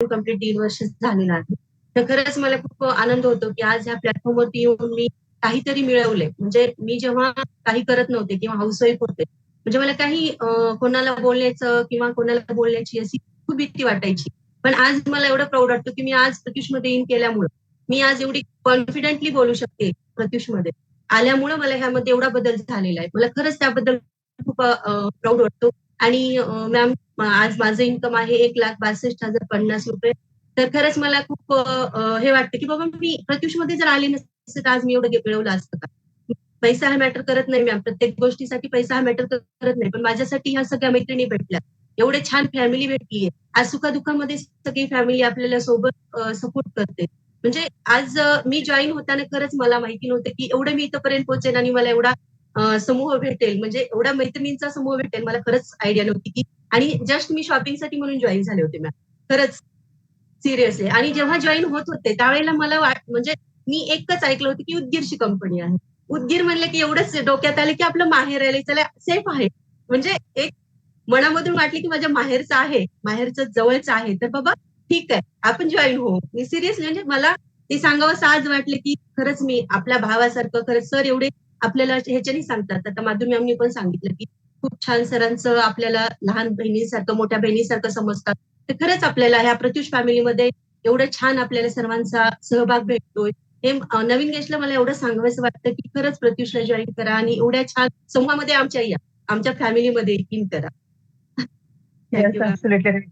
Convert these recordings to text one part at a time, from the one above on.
Complete दीड वर्ष झालेलं आहे तर खरंच मला खूप आनंद होतो की आज ह्या प्लॅटफॉर्मवरती येऊन मी काहीतरी मिळवलंय म्हणजे मी जेव्हा काही करत नव्हते किंवा हाऊसवाईफ होते म्हणजे मला काही कोणाला बोलण्याचं किंवा कोणाला बोलण्याची अशी खूप भीती वाटायची. पण आज मला एवढं प्राऊड वाटतो की मी आज प्रत्युषमध्ये इन केल्यामुळं मी आज एवढी कॉन्फिडेंटली बोलू शकते प्रत्युषमध्ये. आल्यामुळं मला ह्यामध्ये एवढा बदल झालेला आहे. मला खरंच त्याबद्दल खूप प्राऊड वाटतो. आणि मॅम आज माझं इन्कम आहे एक लाख बासष्ट हजार पन्नास रुपये. तर खरंच मला खूप हे वाटतं की बाबा मी प्रत्युषमध्ये जर आले नसते तर आज मी एवढं मिळवलं असतं का? पैसा हा मॅटर करत नाही मॅम प्रत्येक गोष्टीसाठी पैसा हा मॅटर करत नाही. पण माझ्यासाठी ह्या सगळ्या मैत्रिणी भेटल्या. एवढे छान फॅमिली भेटलीये. आज सुखादुखामध्ये सगळी फॅमिली आपल्याला सोबत सपोर्ट करते. म्हणजे आज मी जॉईन होताना खरंच मला माहिती नव्हतं की एवढं मी इथपर्यंत पोहोचेन आणि मला एवढा समूह भेटेल. म्हणजे एवढ्या मैत्रिणींचा समूह भेटेल. मला खरंच आयडिया नव्हती की आणि जस्ट मी शॉपिंगसाठी म्हणून जॉईन झाले होते मॅम खरंच. सिरियसली आणि जेव्हा जॉईन होत होते त्यावेळेला मला वाट म्हणजे मी एकच ऐकलं होतं की उदगीरची कंपनी आहे. उदगीर म्हणलं की एवढंच डोक्यात आलं की आपलं माहेर आलं चला सेफ आहे. म्हणजे एक मनामधून वाटलं की माझ्या माहेरचं आहे. माहेरचं जवळचं आहे. तर बाबा ठीक आहे. आपण जॉईन होऊ. मी सिरियसली म्हणजे मला ते सांगावं आज वाटलं की खरंच मी आपल्या भावासारखं खरंच सर एवढे आपल्याला ह्याच्याने सांगतात. आता माधुरी पण सांगितलं की खूप छान सरांचं आपल्याला लहान बहिणीसारखं मोठ्या बहिणीसारखं समजतात. तर खरंच आपल्याला ह्या प्रत्युष फॅमिलीमध्ये एवढं छान आपल्याला सर्वांचा सहभाग भेटतोय. हे नवीन गेस्टला मला एवढं सांगावंसं वाटतं की खरंच प्रत्युषला जॉईन करा आणि एवढ्या छान समूहामध्ये आमच्या या आमच्या फॅमिलीमध्ये इन करा.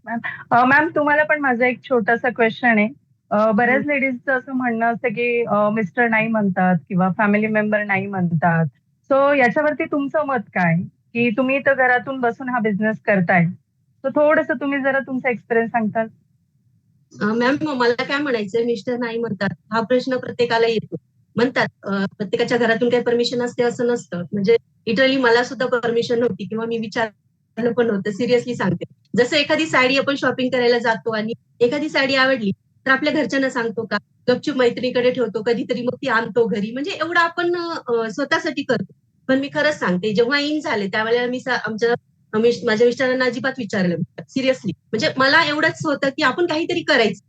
मॅम मॅम तुम्हाला पण माझा एक छोटासा क्वेश्चन आहे. बऱ्याच लेडीजचं असं म्हणणं असतं की मिस्टर नाही म्हणतात किंवा फॅमिली मेंबर नाही म्हणतात. सो याच्यावरती तुमचं मत काय? की तुम्ही इथं घरातून बसून हा बिझनेस करताय. तर थोडस तुम्ही जरा तुमचा एक्सपिरियन्स सांगताल. मॅम मला काय म्हणायचंय मिस्टर नाही म्हणतात. हा प्रश्न प्रत्येकाला येतो. म्हणतात प्रत्येकाच्या घरातून काही परमिशन असते असं नसतं. म्हणजे लिटरली मला सुद्धा परमिशन नव्हती किंवा मी विचारलं पण नव्हतं. सिरियसली सांगते. जसं एखादी साडी आपण शॉपिंग करायला जातो आणि एखादी साडी आवडली तर आपल्या घरच्यांना सांगतो का गपचूप मैत्रिणीकडे ठेवतो कधीतरी मग ती आणतो घरी. म्हणजे एवढं आपण स्वतःसाठी करतो. पण मी खरंच सांगते जेव्हा इन झाले त्यावेळेला मी आमच्या माझ्या मिस्टरांना अजिबात विचारलं सिरियसली. म्हणजे मला एवढंच होतं की आपण काहीतरी करायचं.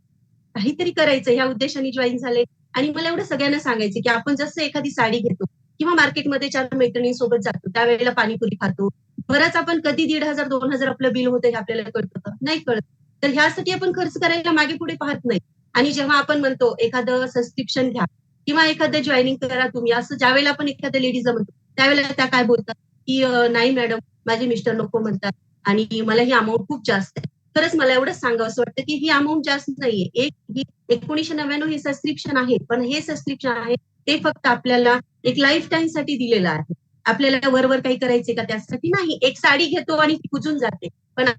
काहीतरी करायचं ह्या उद्देशाने जॉईन झाले. आणि मला एवढं सगळ्यांना सांगायचं की आपण जसं एखादी साडी घेतो किंवा मार्केटमध्ये चार मैत्रिणींसोबत जातो त्यावेळेला पाणीपुरी खातो. बरंच आपण कधी दीड हजार दोन हजार आपलं बिल होतं हे आपल्याला कळतं नाही कळत. तर ह्यासाठी आपण खर्च करायला मागे पुढे पाहत नाही. आणि जेव्हा आपण म्हणतो एखादं सबस्क्रिप्शन घ्या किंवा एखादं जॉईनिंग करा तुम्ही असं ज्यावेळेला आपण एखाद्या लेडीजला म्हणतो त्यावेळेला त्या काय बोलतात? की नाही मॅडम माझे मिस्टर नको म्हणतात आणि मला ही अमाऊंट खूप जास्त आहे. खरंच मला एवढंच सांगावं असं वाटतं की ही अमाऊंट जास्त नाहीये. एक ही एकोणीशे नव्याण्णव हे सबस्क्रिप्शन आहे पण हे सबस्क्रिप्शन आहे ते फक्त आपल्याला एक लाईफ टाईमसाठी दिलेलं आहे. आपल्याला वरवर काही करायचे का त्यासाठी नाही. एक साडी घेतो आणि ती कुजून जाते. पण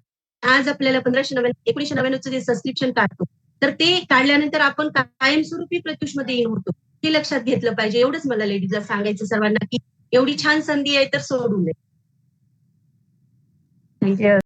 आज आपल्याला पंधराशे नव्याण्णव एकोणीशे नव्याण्णवचं जे सबस्क्रिप्शन काढतो तर ते काढल्यानंतर आपण कायमस्वरूपी प्रत्युषमध्ये येऊन होतो. हे लक्षात घेतलं पाहिजे. एवढंच मला लेडीजला सांगायचं सर्वांना की एवढी छान संधी आहे तर सोडू नये थँक्यू